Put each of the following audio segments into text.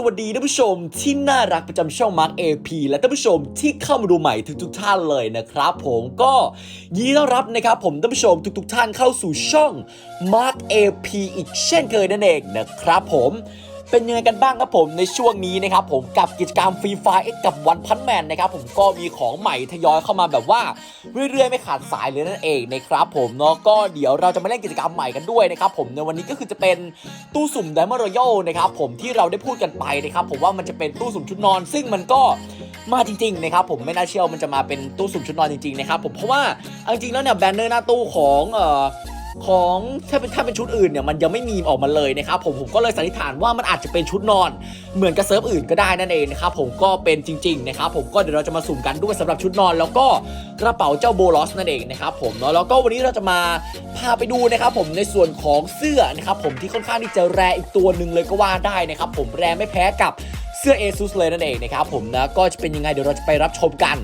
สวัสดีท่านผู้ชมที่น่ารักประจำช่องมาร์คเอพีและท่านผู้ชมที่เข้ามาดูใหม่ทุกๆท่านเลยนะครับ ผมก็ยินดีต้อนรับนะครับผมท่านผู้ชมทุกๆท่านเข้าสู่ช่อง Mark AP อีกเช่นเคยนั่นเองนะครับผม เป็นยังไงกันบ้างครับผมในช่วงนี้นะครับผมกับกิจกรรมฟรีไฟล์กับวันพันแมนนะครับผมก็มีของใหม่ทยอยเข้ามาแบบว่าเรื่อยๆ ไม่ขาดสายเลยนั่นเองนะครับผมเนาะก็เดี๋ยวเราจะมาเล่นกิจกรรมใหม่กันด้วยนะครับผมในวันนี้ก็คือจะเป็นตู้สุ่ม Diamond Royal นะครับผมที่เราได้พูดกันไปนะครับผมว่ามันจะเป็นตู้สุ่มชุดนอน ซึ่งมันก็มาจริงๆนะครับผมไม่น่าเชื่อมันจะมาเป็นตู้สุ่มชุดนอนจริงๆนะครับผมเพราะว่าเอาจริงๆแล้วเนี่ยแบนเนอร์หน้าตู้ของเอ่อ ของถ้าเป็นถ้าเป็นชุดอื่นเนี่ยมันยังไม่มีออกมาเลยนะครับผมผมก็เลยสันนิษฐานว่ามันอาจจะเป็นชุดนอน เหมือนกับเซิร์ฟอื่นก็ได้นั่นเองนะครับผมก็เป็นจริงๆนะครับผมก็เดี๋ยวเราจะมาสุ่มกันด้วยสำหรับชุดนอน แล้วก็กระเป๋าเจ้าโบลอสนั่นเองนะครับผมเนาะแล้วก็วันนี้เราจะมาพาไปดูนะครับผมในส่วนของเสื้อนะครับผมที่ค่อนข้างที่จะแรอีกตัวหนึ่งเลยก็ว่าได้นะครับผมแรไม่แพ้กับ เสื้อ ASUS เลยนั่นเองนะครับผมนะก็จะเป็นยังไงเดี๋ยวเราจะไปรับชมกัน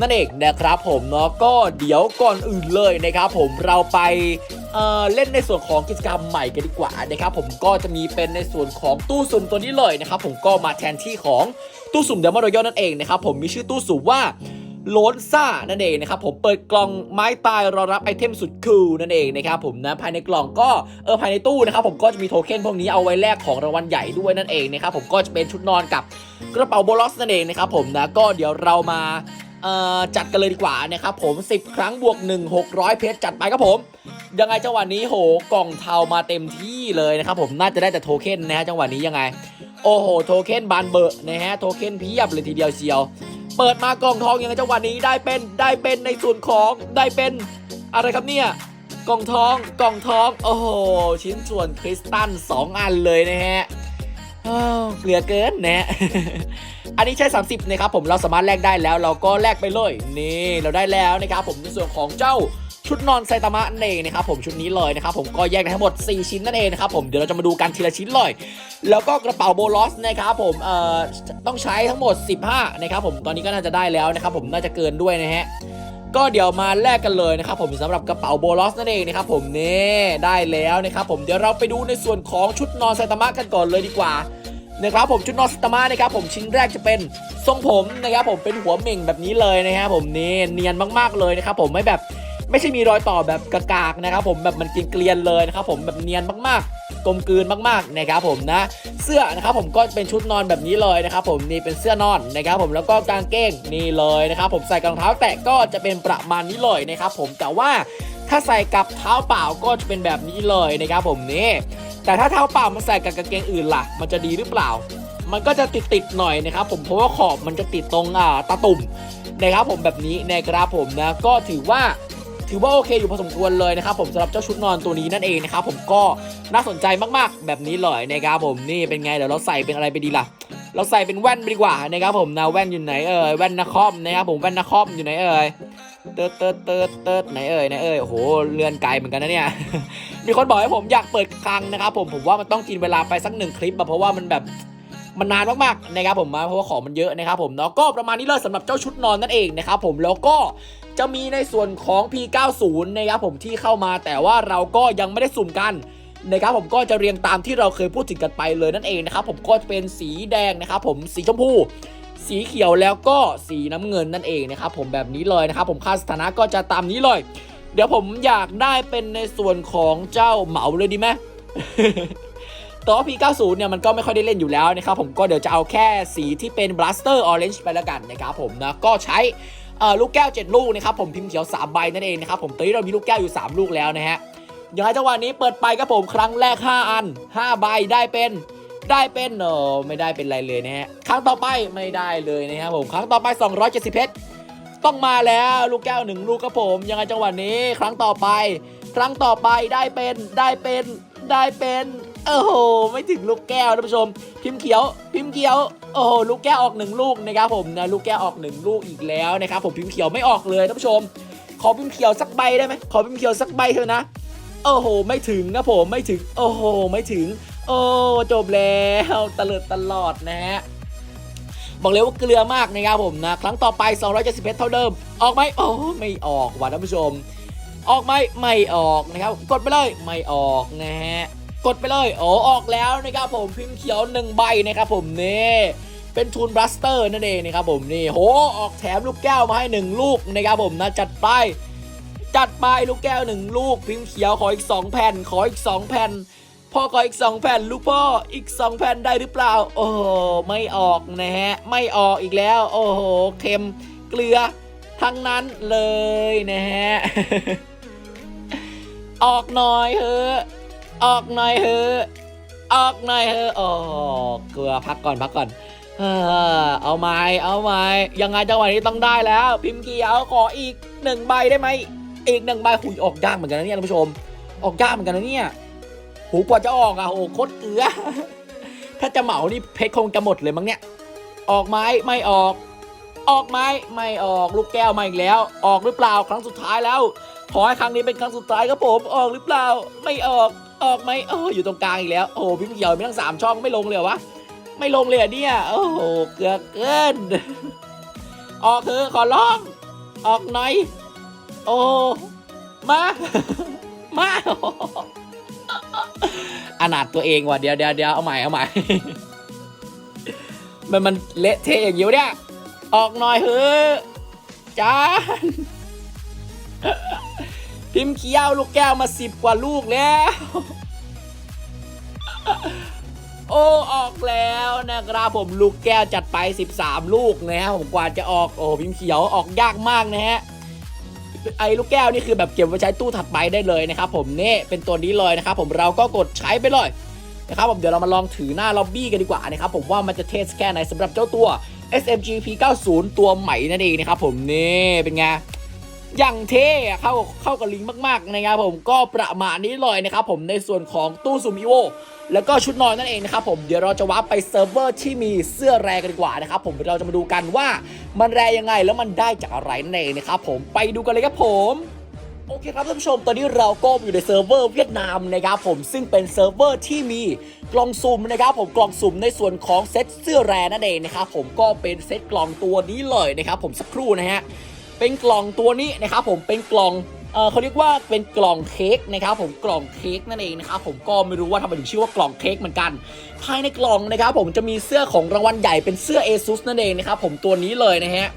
นั่นเองนะครับผมเนาะก็เดี๋ยวก่อนอื่นเลยนะครับผมเราไปเเล่นในส่วนของกิจกรรมใหม่กันดีกว่านะครับผมก็จะมีเป็นในส่วนของตู้สุ่มตัวนี้เลยนะครับผมก็มาแทนที่ของตู้สุ่มเดมอนรอยนั่นเองนะครับผมมีชื่อตู้สุ่มว่า โลนซ่านั่นเองนะครับผมเปิดกล่องไม้ตายรอรับไอเทมสุดคูลนั่นเองนะครับผมนะภายในกล่องก็เออภายในตู้นะครับผมก็จะมีโทเค็นพวกนี้เอาไว้แลกของรางวัลใหญ่ด้วยนั่นเองนะครับผมก็จะเป็นชุดนอนกับกระเป๋าโบลอสนั่นเองนะครับผมนะก็เดี๋ยวเรามาจัดกันเลยดีกว่านะครับผม 10 ครั้งบวก 1 600 เพชรจัดไปครับผม ยังไงจังหวะนี้โหกล่องเทามาเต็มที่เลยนะครับผมน่าจะได้แต่โทเค็นนะฮะจังหวะนี้ยังไง โอ้โห โทเค็นบานเบอร์นะฮะโทเค็นเพียบเลยทีเดียวเชียว เปิดมากล่องทองอยังไงจังหวะนี้ได้เป็นได้เป็นในส่วนของได้เป็นอะไรครับเนี่ยกล่องทองกล่องทองโอ้โหชิ้นส่วนคริสตัล2 อันเลยนะฮะเหลือเกินนะอันนี้ใช้ 30 นะครับผมเราสามารถแลกได้แล้ว เราก็แลกไปเลยนี่เราได้แล้วนะครับผมในส่วนของเจ้า ชุดนอนไซตามะนั่นเองนะครับผมชุดนี้เลยนะครับผมก็แยกได้ทั้งหมด 4 ชิ้นนั่นเองนะครับผมเดี๋ยวเราจะมาดูกันทีละชิ้นเลย แล้วก็กระเป๋าโบลอสนะครับผมเอ่อต้องใช้ทั้งหมด 15นะครับผมตอนนี้ก็น่าจะได้แล้วนะครับผมน่าจะเกินด้วยนะฮะก็เดี๋ยวมาแลกกันเลยนะครับผมสำหรับกระเป๋าโบลอสนั่นเองนะครับผมนี่ได้แล้วนะครับผมเดี๋ยวเราไปดูในส่วนของชุดนอนไซตามะกันก่อนเลยดีกว่านะครับผมชุดนอนไซตามะนะครับผมชิ้นแรกจะเป็นทรงผมนะครับผมเป็นหัวเหม่งแบบนี้เลยนะครับผมนี่เนียนมากๆเลยนะครับผมไม่แบบ ไม่ใช่มีรอยต่อแบบกากากๆนะครับผมแบบมันเกลียนเลยนะครับผมแบบเนียนมากๆ กลมกลืนมากๆนะครับผมนะ เสื้อนะครับผมก็เป็นชุดนอนแบบนี้เลยนะครับผมนี่เป็นเสื้อนอนนะครับผมแล้วก็กางเกงนี่เลยนะครับผมใส่รองเท้าแตะก็จะเป็นประมาณนี้เลยนะครับผมแต่ว่าถ้าใส่กับเท้าเปล่าก็จะเป็นแบบนี้เลยนะครับผมนี่แต่ถ้าเท้าเปล่ามาใส่กับกางเกงอื่นล่ะ มันจะดีหรือเปล่า มันก็จะติดติดๆหน่อยนะครับผมเพราะว่าขอบมันจะติดตรงอ่าตาตุ่มนะครับผมแบบนี้นะครับผมนะก็ถือว่า ถือว่าโอเคอยู่พอสมควรเลยนะครับผมสำหรับเจ้าชุดนอนตัวนี้นั่นเองนะครับผมก็น่าสนใจมากๆ แบบนี้เลยนะครับผมนี่เป็นไงเดี๋ยวเราใส่เป็นอะไรไปดีล่ะ เราใส่เป็นแว่นไปดีกว่านะครับผมนะแว่นอยู่ไหนเอ่ยแว่นนคอมนะครับผมแว่นนคอมอยู่ไหนเอ่ยเติร์ดเติร์ดเติร์ดเติร์ดไหนเอ่ยไหนเอ่ยโอ้โหเลื่อนไกลเหมือนกันนะเนี่ยมีคนบอกให้ผมอยากเปิดคลังนะครับผมผมว่ามันต้องกินเวลาไปสักหนึ่งคลิปอะเพราะว่ามันแบบ มันนานมากๆนะครับผมมาเพราะว่าของมันเยอะนะครับผมเนาะก็ประมาณนี้เลยสำหรับเจ้าชุดนอนนั่นเองนะครับผมแล้วก็จะมีในส่วนของ P90 นะครับผมที่เข้ามา แต่ว่าเราก็ยังไม่ได้สุ่มกันนะครับผมก็จะเรียงตามที่เราเคยพูดถึงกันไปเลยนั่นเองนะครับผมก็จะเป็นสีแดงนะครับผมสีชมพู สีเขียวแล้วก็สีน้ำเงินนั่นเองนะครับผมแบบนี้เลยนะครับผมค่าสถานะก็จะตามนี้เลย เดี๋ยวผมอยากได้เป็นในส่วนของเจ้าเหมาเลยดีไหม ต่ว่า P90 เนี่ยมันก็ไม่ค่อยได้เล่นอยู่แล้วนะครับผมก็เดี๋ยวจะเอาแค่สีที่เป็น Blaster Orange ไปแล้วกันนะครับผมนะก็ใช้ลูกแก้ว 7 ลูกนะครับผมพิมพ์เขียว 3 ใบนั่นเองนะครับผมตอนนี้เรามีลูกแก้วอยู่ 3 ลูกแล้วนะฮะยังไงจังหวะนี้เปิดไปครับผมครั้งแรก 5 อัน 5 ใบได้เป็นได้เป็นเออไม่ได้เป็นไรเลยนะฮะครั้งต่อไปไม่ได้เลยนะครับผมครั้งต่อไป 270เพชรต้องมาแล้วลูกแก้วหนึ่งลูกครับผมยังไงจังหวะนี้ ครั้งต่อไป ครั้งต่อไปได้เป็นได้เป็นได้เป็น โอ้โหไม่ถึงลูกแก้วท่านผู้ชม พิมพ์เขียว พิมพ์เขียวโอ้โหลูกแก้วออกหนึ่งลูกนะครับผมนะลูกแก้วออกหนึ่งลูกอีกแล้วนะครับผมพิมพ์เขียวไม่ออกเลยท่านผู้ชม ขอพิมพ์เขียวสักใบได้ไหมขอพิมพ์เขียวสักใบเถอะนะโอ้โห ไม่ถึงนะผมไม่ถึงโอ้โหไม่ถึง โอ้จบแล้วตะเลิดตลอดนะฮะบอกเลยว่าเกลือมากนะครับผมนะ ครั้งต่อไป 270เพชรเท่าเดิม ออกไหมโอ้ไม่ออกว่ะท่านผู้ชม ออกไหมไม่ออกนะครับ กดไปเลยไม่ออกนะฮะ กดไปเลยโอ้ออกแล้วนะครับผมพิมพ์เขียวหนึ่งใบนะครับผมนี่เป็นทูนบลัสเตอร์นั่นเองนะครับผมนี่โหออกแถมลูกแก้วมาให้หนึ่งลูกนะครับผมนะจัดไปจัดไปลูกแก้วหนึ่งลูกพิมพ์เขียวขออีก 2 แผ่นขออีก 2 แผ่นพ่อขออีก 2 แผ่นลูกพ่ออีก 2 แผ่นได้หรือเปล่า โอ้โหไม่ออกนะฮะไม่ออกอีกแล้ว โอ้โหเค็มเกลือทั้งนั้นเลยนะฮะออกหน่อยเถอะ ออกหน่อยเถอะออกหน่อยเถอะโอ้เกลือพักก่อนพักก่อนเออเอาไม้เอาไม้ยังไงจังหวะนี้ต้องได้แล้ว พิมพ์เกียวขออีกหนึ่งใบได้ไหมอีกหนึ่งใบหุยออกยากเหมือนกันนะเนี่ยท่านผู้ชม ออกยากเหมือนกันนะเนี่ยหูกว่าจะออกอะโอ้โคตรเกลือถ้าจะเหมานี่เพชรคงจะหมดเลยมั้งเนี่ย ออกไม้ไม่ออก ออกไม้ไม่ออกลูกแก้วมาอีกแล้ว ออกหรือเปล่าครั้งสุดท้ายแล้วขอให้ครั้งนี้เป็นครั้งสุดท้ายครับผมออกหรือเปล่าไม่ออก ออกไหมโอ้อยู่ตรงกลางอีกแล้ว โอ้พี่เขียวมีทั้งสามช่องไม่ลงเลยเหรอวะ ไม่ลงเลยเหรอเนี่ย โอ้โห เกือเกิน ออกเถอะขอร้อง ออกหน่อย โอ้ มา มาอนาถตัวเองว่ะ เดี๋ยวเดี๋ยวเดี๋ยวเอาใหม่ เอาใหม่ มันมันเละเทะอย่างเงี้ยเนี่ย ออกหน่อยเฮ้ยจาน พิมพ์เคี้ยวลูกแก้วมาสิบกว่าลูกแล้ว โอ้ออกแล้วนะครับผมลูกแก้วจัดไป 13 ลูกนะฮะผมกว่าจะออกโอ้พิมพ์เขียวออกยากมากนะฮะไอ้ลูกแก้วนี่คือแบบเก็บไว้ใช้ตู้ถัดไปได้เลยนะครับผมเนี่เป็นตัวนี้เลยนะครับผมเราก็กดใช้ไปเลยนะครับผมเดี๋ยวเรามาลองถือหน้าล็อบบี้กันดีกว่านะครับผมว่ามันจะเทสแค่ไหนสำหรับเจ้าตัว SMG P90 ตัวใหม่นั่นเองนะครับผมนี่เป็นไง อย่างเท่อะเข้าเข้ากับลิงมากๆนะครับผมก็ประมาณนี้เลยนะครับผมในส่วนของตู้ซูมอีโวแล้วก็ชุดนอนนั่นเองนะครับผมเดี๋ยวเราจะวับไปเซิร์ฟเวอร์ที่มีเสื้อแรงกันดีกว่านะครับผมเราจะมาดูกันว่ามันแรงยังไงแล้วมันได้จากอะไรนั่นเองนะครับผมไปดูกันเลยครับผมโอเคครับท่านผู้ชมตอนนี้เราก็อยู่ในเซิร์ฟเวอร์เวียดนามนะครับผมซึ่งเป็นเซิร์ฟเวอร์ที่มีกล่องสุ่มนะครับผมกล่องสุ่มในส่วนของเซตเสื้อแรนั่นเองนะครับผมก็เป็นเซตกล่องตัวนี้เลยนะครับผมสักครู่นะฮะ เป็นกล่องตัวนี้นะครับผมเป็นกล่องเออเขาเรียกว่าเป็นกล่องเค้กนะครับผมกล่องเค้กนั่นเองนะครับผมก็ไม่รู้ว่าทำไมถึงชื่อว่ากล่องเค้กเหมือนกัน ภายในกล่องนะครับผมจะมีเสื้อของรางวัลใหญ่เป็นเสื้อ ASUS นั่นเองนะครับผมตัวนี้เลยนะฮะ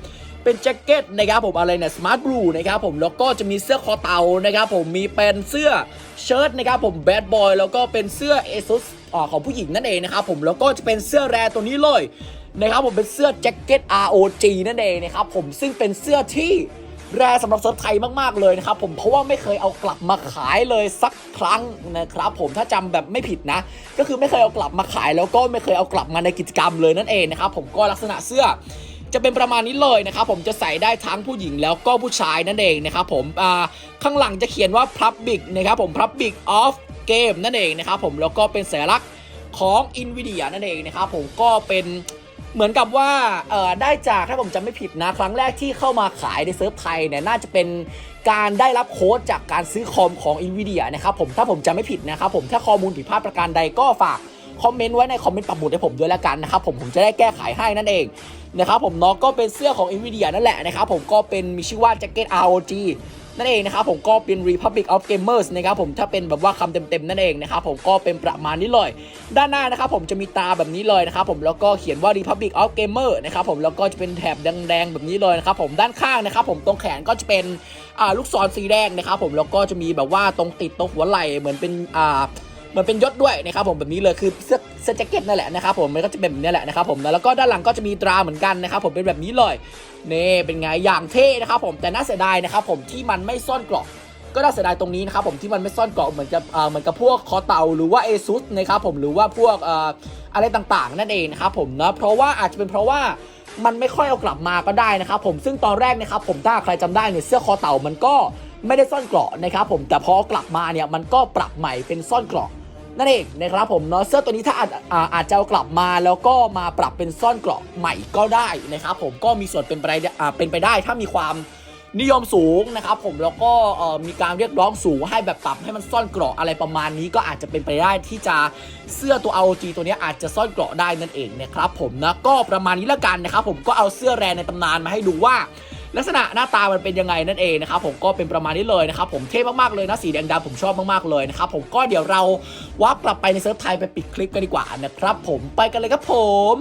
เป็นแจ็คเก็ตนะครับผมอะไรเนี่ยสมาร์ทบลูนะครับผมแล้วก็จะมีเสื้อคอเต่านะครับผมมีเป็นเสื้อเชิ้ตนะครับผมแบดบอยแล้วก็เป็นเสื้อ ASUS อ่าของผู้หญิงนั่นเองนะครับผมแล้วก็จะเป็นเสื้อแรตัวนี้เลย นะครับผมเป็นเสื้อแจ็คเก็ต ROG นั่นเองนะครับผมซึ่งเป็นเสื้อที่แรสำหรับเซิร์ฟไทยมาก ๆ เลยนะครับผมเพราะว่าไม่เคยเอากลับมาขายเลยสักครั้งนะครับผมถ้าจำแบบไม่ผิดนะ ก็คือไม่เคยเอากลับมาขายแล้วก็ไม่เคยเอากลับมาในกิจกรรมเลยนั่นเองนะครับผมก็ลักษณะเสื้อจะเป็นประมาณนี้เลยนะครับผมจะใส่ได้ทั้งผู้หญิงแล้วก็ผู้ชายนั่นเองนะครับผมข้างหลังจะเขียนว่า Public นะครับผม Public of Game นั่นเองนะครับผมแล้วก็เป็นสัญลักษณ์ของ NVIDIA นั่นเองนะครับผมก็เป็น เหมือนกับว่าเอ่อได้จากถ้าผมจำไม่ผิดนะ ครั้งแรกที่เข้ามาขายในเซิร์ฟไทยเนี่ยน่าจะเป็นการได้รับโค้ดจากการซื้อคอมของ NVIDIA นะครับผมถ้าผมจำไม่ผิดนะครับผมถ้าข้อมูลผิดพลาดประการใดก็ฝากคอมเมนต์ไว้ในคอมเมนต์ปักหมุดให้ผมด้วยแล้วกันนะครับผมผมจะได้แก้ไขให้นั่นเองนะครับผมเนาะก็เป็นเสื้อของ NVIDIA นั่นแหละนะครับผมก็เป็นมีชื่อว่าแจ็คเก็ต ROG นั่นเองนะครับผมก็เป็น Republic of Gamers นะครับผมถ้าเป็นแบบว่าคำเต็มๆ นั่นเองนะครับผมก็เป็นประมาณนี้เลย ด้านหน้านะครับผมจะมีตาแบบนี้เลยนะครับผมแล้วก็เขียนว่า Republic of Gamer นะครับผมแล้วก็จะเป็นแถบแดงๆ แบบนี้เลยนะครับผมด้านข้างนะครับผมตรงแขนก็จะเป็นลูกศรสีแดงนะครับผมแล้วก็จะมีแบบว่าตรงติดตรงหัวไหล่เหมือนเป็นอ่า มือนเป็นยศด้วยนะครับผมแบบนี้เลยคือเสื้อเสื้อแจ็คเก็ตนั่นแหละนะครับผมมันก็จะเป็นแบบนี้แหละนะครับผมแล้วก็ด้านหลังก็จะมีตราเหมือนกันนะครับผมเป็นแบบนี้เลยนี่เป็นไงอย่างเท่นะครับผมแต่น่าเสียดายนะครับผมที่มันไม่ซ่อนกรอบก็น่าเสียดายตรงนี้นะครับผมที่มันไม่ซ่อนเกรอบเหมือนกับอ่าเหมือนกับพวกคอเต่าหรือว่าเอซุสนะครับผมหรือว่าพวกอ่าอะไรต่างๆ นั่นเองนะครับผมนะเพราะว่าอาจจะเป็นเพราะว่ามันไม่ค่อยเอากลับมาก็ได้นะครับผมซึ่งตอนแรกนะครับผมถ้าใครจำได้เนี่ยเสื้อคอเต่ามันก็ไม่ได้ซ่อนเกราะนะครับผมแต่พอกลับมาเนี่ยมันก็ปรับใหม่เป็นซ่อนเกราะ นั่นเองนะครับผมเนาะเสื้อตัวนี้ถ้าอาจอาจจะเอากลับมาแล้วก็มาปรับเป็นซ่อนเกราะใหม่ก็ได้นะครับผมก็มีส่วนเป็นไปได้เป็นไปได้ถ้ามีความนิยมสูงนะครับผมแล้วก็มีการเรียกร้องสูงให้แบบปรับให้มันซ่อนเกราะอะไรประมาณนี้ก็อาจจะเป็นไปได้ที่จะเสื้อตัว ROG ตัวนี้อาจจะซ่อนเกราะได้นั่นเองนะครับผมนะก็ประมาณนี้ละกันนะครับผมก็เอาเสื้อแรในตำนานมาให้ดูว่า ลักษณะหน้าตามันเป็นยังไงนั่นเองนะครับผมก็เป็นประมาณนี้เลยนะครับผมเท่มากๆเลยนะสีแดงดำผมชอบมากๆเลยนะครับผมก็เดี๋ยวเราวับกลับไปในเซิร์ฟไทยไปปิดคลิปกันดีกว่านะครับผมไปกันเลยครับผม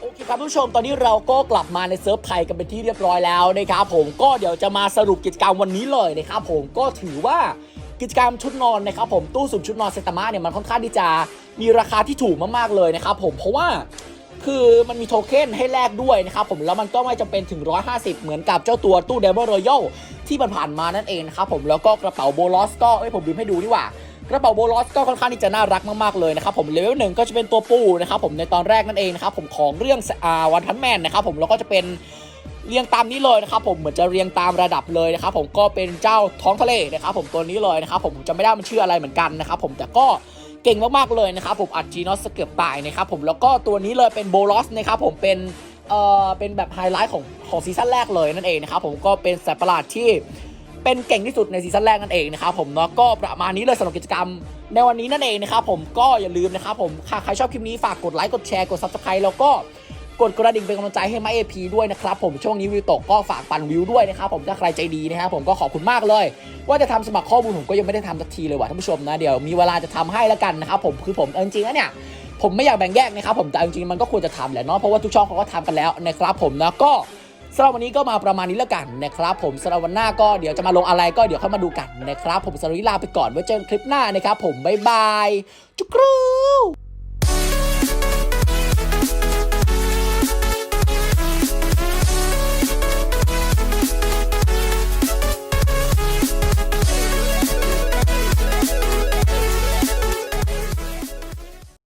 โอเคครับผู้ชมตอนนี้เราก็กลับมาในเซิร์ฟไทยกันเป็นที่เรียบร้อยแล้วนะครับผมก็เดี๋ยวจะมาสรุปกิจกรรมวันนี้เลยนะครับผมก็ถือว่ากิจกรรมชุดนอนนะครับผมตู้สุ่มชุดนอนเซตามะเนี่ยมันค่อนข้างที่จะมีราคาที่ถูกมากๆเลยนะครับผมเพราะว่า คือมันมีโทเค็นให้แลกด้วยนะครับผมแล้วมันก็ไม่จำเป็นถึง 150 เหมือนกับเจ้าตัวตู้เดมอนรอยัลที่มันผ่านมานั่นเองนะครับผมแล้วก็กระเป๋าโบลอสก็เอ้ยผมบิมให้ดูดีกว่ากระเป๋าโบลอสก็ค่อนข้างที่จะน่ารักมากๆเลยนะครับผมเลเวลหนึ่งก็จะเป็นตัวปูนะครับผมในตอนแรกนั่นเองนะครับผมของเรื่องอ่าวันพันแมนนะครับผมแล้วก็จะเป็นเรียงตามนี้เลยนะครับผมเหมือนจะเรียงตามระดับเลยนะครับผมก็เป็นเจ้าท้องทะเลนะครับผมตัวนี้เลยนะครับผมผมจำไม่ได้มันชื่ออะไรเหมือนกันนะครับผมแต่ก็ เก่งมากๆเลยนะครับผมอัดจีนอสเกือบตายนะครับผมแล้วก็ตัวนี้เลยเป็นโบลอสนะครับผมเป็นเอ่อเป็นแบบไฮไลท์ของของซีซั่นแรกเลยนั่นเองนะครับผมก็เป็นสัตว์ประหลาดที่เป็นเก่งที่สุดในซีซั่นแรกนั่นเองนะครับผมเนาะก็ประมาณนี้เลยสำหรับกิจกรรมในวันนี้นั่นเองนะครับผมก็อย่าลืมนะครับผมใครชอบคลิปนี้ฝากกดไลค์กดแชร์กด subscribe แล้วก็ กดกระดิ่งเป็นกำลังใจให้มาเอพีด้วยนะครับผมช่วงนี้วิวตกก็ฝากปั่นวิวด้วยนะครับผมถ้าใครใจดีนะครับผมก็ขอบคุณมากเลย ว่าจะทำสมัครข้อมูลผมก็ยังไม่ได้ทำสักทีเลยว่ะท่านผู้ชมนะเดี๋ยวมีเวลาจะทำให้แล้วกันนะครับผมคือผมจริงๆแล้วเนี่ยผมไม่อยากแบ่งแยกนะครับผมแต่จริงๆมันก็ควรจะทำแหละเนาะเพราะว่าทุกช่องเขาก็ทำกันแล้วนะครับผมนะก็สำหรับวันนี้ก็มาประมาณนี้แล้วกันนะครับผมสำหรับวันหน้าก็เดี๋ยวจะมาลงอะไรก็เดี๋ยวเข้ามาดูกันนะครับผมสำหรับวันนี้ลาไปก่อนไว้เจอกันคลิปหน้านะครับผมบ๊ายบายจุกรู